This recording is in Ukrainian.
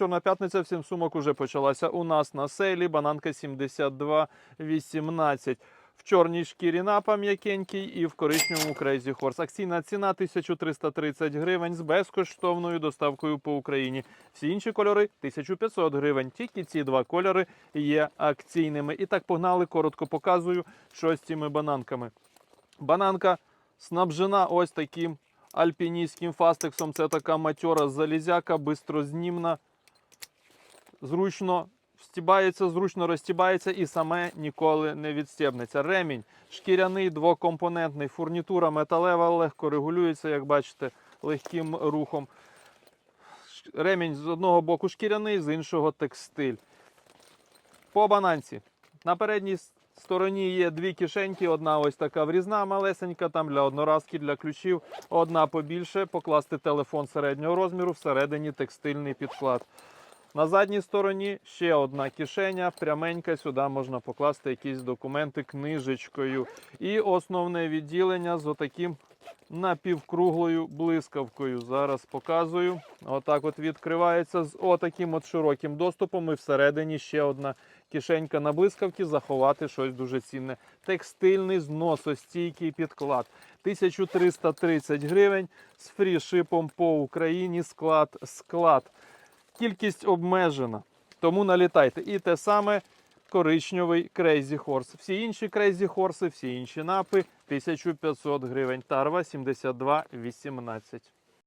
Чорна п'ятниця, всім сумок уже почалася. У нас на сейлі бананка 72,18. В чорній шкірі напа м'якенький і в коричневому Crazy Horse. Акційна ціна 1330 гривень з безкоштовною доставкою по Україні. Всі інші кольори 1500 гривень. Тільки ці два кольори є акційними. І так погнали, коротко показую, що з цими бананками. Бананка снабжена ось таким альпіністським фастексом. Це така матьора залізяка, бистрознімна, зручно стібається, зручно розстібається і саме ніколи не відстібнеться. Ремінь шкіряний, двокомпонентний, фурнітура металева, легко регулюється, як бачите, легким рухом. Ремінь з одного боку шкіряний, з іншого текстиль. По бананці. На передній стороні є дві кишеньки, одна ось така врізна малесенька, там для одноразки, для ключів, одна побільше, покласти телефон середнього розміру, всередині текстильний підклад. На задній стороні ще одна кишеня, пряменька, сюди можна покласти якісь документи книжечкою. І основне відділення з отаким напівкруглою блискавкою. Зараз показую. Отак от відкривається з отаким от широким доступом. І всередині ще одна кишенька на блискавці, заховати щось дуже цінне. Текстильний зносостійкий підклад. 1330 гривень з фрішипом по Україні. Склад склад. Кількість обмежена. Тому налітайте. І те саме коричневий Crazy Horse. Всі інші Crazy Horse, всі інші напи 1500 гривень. Тарва 72,18.